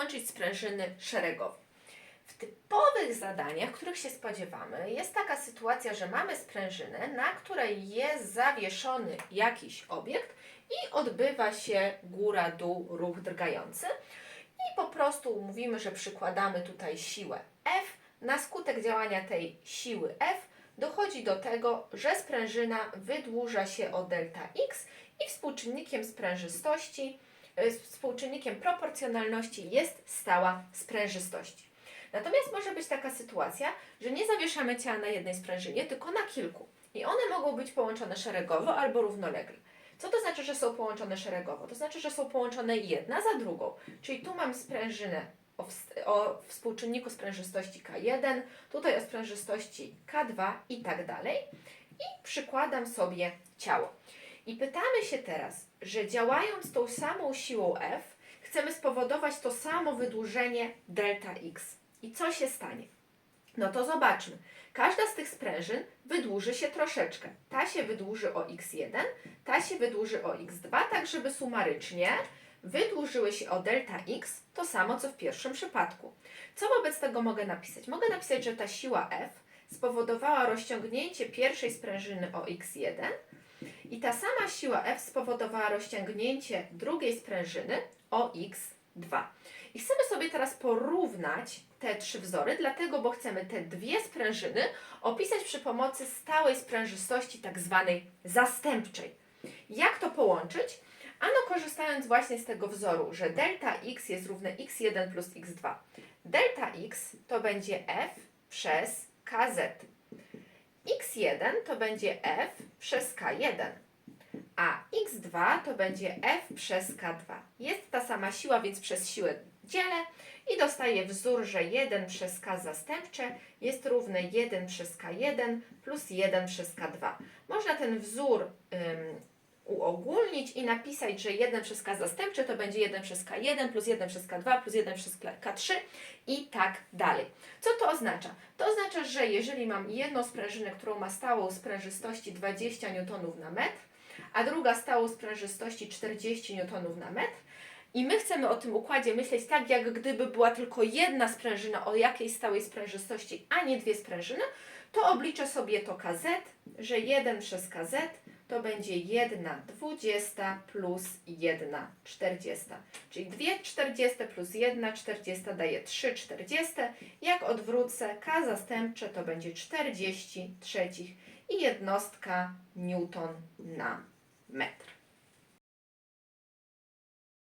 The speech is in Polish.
połączyć sprężyny szeregowo. W typowych zadaniach, których się spodziewamy, jest taka sytuacja, że mamy sprężynę, na której jest zawieszony jakiś obiekt i odbywa się góra-dół ruch drgający. I po prostu mówimy, że przykładamy tutaj siłę F. Na skutek działania tej siły F dochodzi do tego, że sprężyna wydłuża się o delta x i współczynnikiem sprężystości, współczynnikiem proporcjonalności jest stała sprężystości. Natomiast może być taka sytuacja, że nie zawieszamy ciała na jednej sprężynie, tylko na kilku. I one mogą być połączone szeregowo albo równolegle. Co to znaczy, że są połączone szeregowo? To znaczy, że są połączone jedna za drugą. Czyli tu mam sprężynę o, o współczynniku sprężystości K1, tutaj o sprężystości K2 i tak dalej. I przykładam sobie ciało. I pytamy się teraz, że działając tą samą siłą F, chcemy spowodować to samo wydłużenie delta x. I co się stanie? No to zobaczmy. Każda z tych sprężyn wydłuży się troszeczkę. Ta się wydłuży o x1, ta się wydłuży o x2, tak żeby sumarycznie wydłużyły się o delta x to samo co w pierwszym przypadku. Co wobec tego mogę napisać? Mogę napisać, że ta siła F spowodowała rozciągnięcie pierwszej sprężyny o x1 i ta sama siła F spowodowała rozciągnięcie drugiej sprężyny o x2. I chcemy sobie teraz porównać te trzy wzory, dlatego, bo chcemy te dwie sprężyny opisać przy pomocy stałej sprężystości, tak zwanej zastępczej. Jak to połączyć? Ano korzystając właśnie z tego wzoru, że delta x jest równe x1 plus x2. Delta x to będzie f przez kz. X1 to będzie f przez k1 a x2 to będzie f przez k2. Jest ta sama siła, więc przez siłę dzielę i dostaję wzór, że 1 przez k zastępcze jest równe 1 przez k1 plus 1 przez k2. Można ten wzór uogólnić i napisać, że 1 przez k zastępcze to będzie 1 przez k1 plus 1 przez k2 plus 1 przez k3 i tak dalej. Co to oznacza? To oznacza, że jeżeli mam jedną sprężynę, którą ma stałą sprężystości 20 N na metr, a druga stałą sprężystości 40 N na metr. I my chcemy o tym układzie myśleć tak, jak gdyby była tylko jedna sprężyna o jakiejś stałej sprężystości, a nie dwie sprężyny, to obliczę sobie to kz, że 1 przez kz to będzie 1 dwudziesta plus 1 czterdziesta. Czyli 2 czterdzieste plus 1 czterdziesta daje 3 czterdzieste. Jak odwrócę, k zastępcze to będzie 40 trzecich i jednostka newton na metr.